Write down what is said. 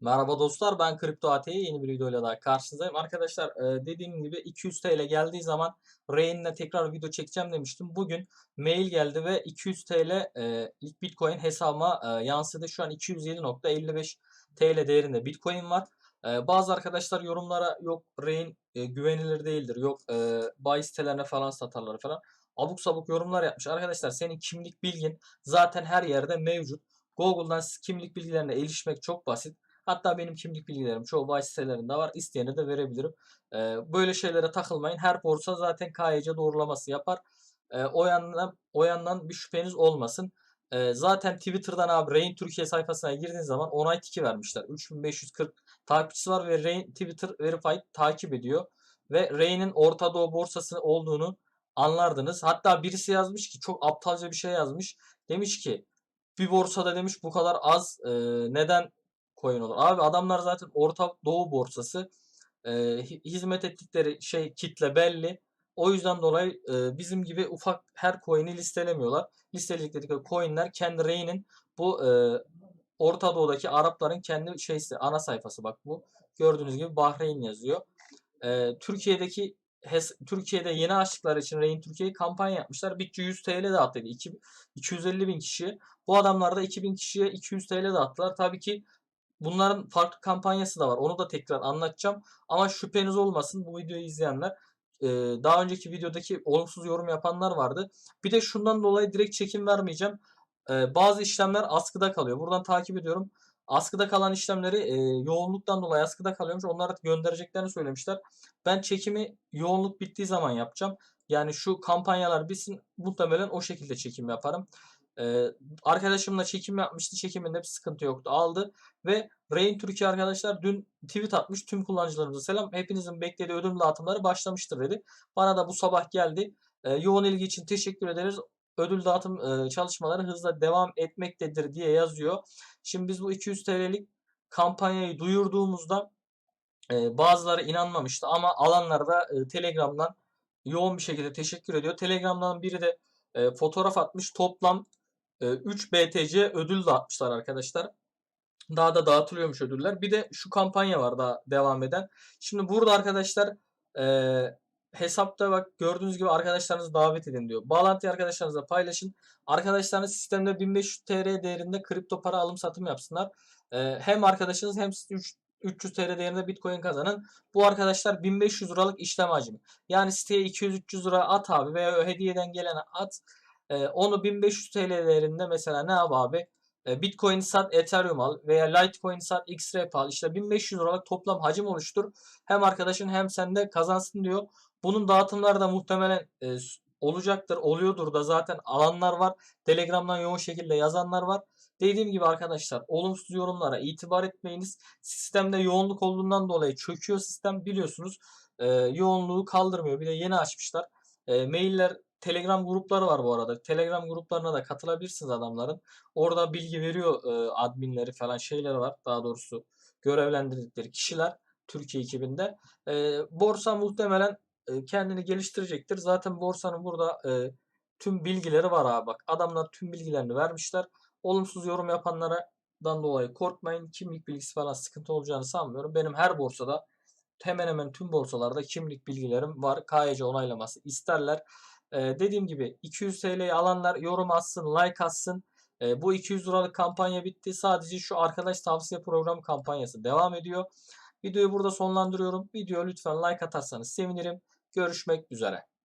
Merhaba dostlar ben Kripto AT'ye yeni bir videoyla daha karşınızdayım. Arkadaşlar e, dediğim gibi 200 TL geldiği zaman Rain'le tekrar video çekeceğim demiştim. Bugün mail geldi ve 200 TL e, ilk Bitcoin hesabıma e, yansıdı. Şu an 207.55 TL değerinde Bitcoin var. Bazı arkadaşlar yorumlara yok Rain güvenilir değildir. Yok buy sitelerine falan satarlar falan. Abuk sabuk yorumlar yapmış. Arkadaşlar senin kimlik bilgin zaten her yerde mevcut. Google'dan kimlik bilgilerine erişmek çok basit. Hatta benim kimlik bilgilerim çoğu bahis sitelerinde var. İsteyene de verebilirim. E, böyle şeylere takılmayın. Her borsa zaten KYC doğrulaması yapar. E, o yandan o yandan bir şüpheniz olmasın. E, zaten Twitter'dan abi Rain Türkiye sayfasına girdiğiniz zaman onay tiki vermişler. 3540 takipçisi var ve Rain Twitter Verified takip ediyor. Ve Rain'in Orta Doğu borsası olduğunu anlardınız. Hatta birisi yazmış ki çok aptalca bir şey yazmış. Demiş ki bir borsada demiş bu kadar az e, neden coin olur? Abi adamlar zaten Orta Doğu borsası e, hizmet ettikleri şey kitle belli. O yüzden dolayı e, bizim gibi ufak her coin'i listelemiyorlar. Listeledikleri coin'ler kendi Rain'in bu e, Orta Doğu'daki Arapların kendi şeysi ana sayfası bak bu. Gördüğünüz gibi Bahreyn yazıyor. E, Türkiye'deki Türkiye'de yeni açtıklar için Rain Türkiye'yi kampanya yapmışlar. Bütçe 100 TL dağıttı. 250 bin kişi. Bu adamlar da 2000 kişiye 200 TL dağıttılar. Tabii ki bunların farklı kampanyası da var. Onu da tekrar anlatacağım. Ama şüpheniz olmasın bu videoyu izleyenler. daha önceki videodaki olumsuz yorum yapanlar vardı. Bir de şundan dolayı direkt çekim vermeyeceğim. bazı işlemler askıda kalıyor. Buradan takip ediyorum. Askıda kalan işlemleri e, yoğunluktan dolayı askıda kalıyormuş. Onları göndereceklerini söylemişler. Ben çekimi yoğunluk bittiği zaman yapacağım. Yani şu kampanyalar bitsin muhtemelen o şekilde çekim yaparım. Ee, arkadaşımla çekim yapmıştı. Çekiminde bir sıkıntı yoktu. Aldı. Ve Rain Türkiye arkadaşlar dün tweet atmış. Tüm kullanıcılarımıza selam. Hepinizin beklediği ödül dağıtımları başlamıştır dedi. Bana da bu sabah geldi. Ee, yoğun ilgi için teşekkür ederiz ödül dağıtım e, çalışmaları hızla devam etmektedir diye yazıyor. Şimdi biz bu 200 TL'lik kampanyayı duyurduğumuzda e, bazıları inanmamıştı ama alanlar da e, Telegram'dan yoğun bir şekilde teşekkür ediyor. Telegram'dan biri de e, fotoğraf atmış. Toplam e, 3 BTC ödül dağıtmışlar arkadaşlar. Daha da dağıtılıyormuş ödüller. Bir de şu kampanya var daha devam eden. Şimdi burada arkadaşlar e, hesapta bak gördüğünüz gibi arkadaşlarınızı davet edin diyor. Bağlantıyı arkadaşlarınızla paylaşın. Arkadaşlarınız sistemde 1500 TL değerinde kripto para alım satım yapsınlar. Ee, hem arkadaşınız hem 300 TL değerinde Bitcoin kazanın. Bu arkadaşlar 1500 liralık işlem hacmi. Yani siteye 200-300 lira at abi veya hediyeden gelene at. Ee, onu 1500 TL değerinde mesela ne yap abi? Ee, Bitcoin sat, Ethereum al veya Litecoin sat, Xrep al. İşte 1500 liralık toplam hacim oluştur. Hem arkadaşın hem sende kazansın diyor. Bunun dağıtımları da muhtemelen e, olacaktır, oluyordur da zaten alanlar var. Telegram'dan yoğun şekilde yazanlar var. Dediğim gibi arkadaşlar olumsuz yorumlara itibar etmeyiniz. Sistemde yoğunluk olduğundan dolayı çöküyor sistem biliyorsunuz. E, yoğunluğu kaldırmıyor. Bir de yeni açmışlar. E, mailler Telegram grupları var bu arada. Telegram gruplarına da katılabilirsiniz adamların. Orada bilgi veriyor e, adminleri falan şeyler var. Daha doğrusu görevlendirdikleri kişiler Türkiye ekibinde. E, borsa muhtemelen e, kendini geliştirecektir. Zaten borsanın burada e, tüm bilgileri var abi bak. Adamlar tüm bilgilerini vermişler. Olumsuz yorum yapanlardan dolayı korkmayın. Kimlik bilgisi falan sıkıntı olacağını sanmıyorum. Benim her borsada hemen hemen tüm borsalarda kimlik bilgilerim var. KYC onaylaması isterler. Ee, dediğim gibi 200 TL'yi alanlar yorum atsın, like atsın. Ee, bu 200 liralık kampanya bitti. Sadece şu arkadaş tavsiye programı kampanyası devam ediyor. Videoyu burada sonlandırıyorum. Video lütfen like atarsanız sevinirim. Görüşmek üzere.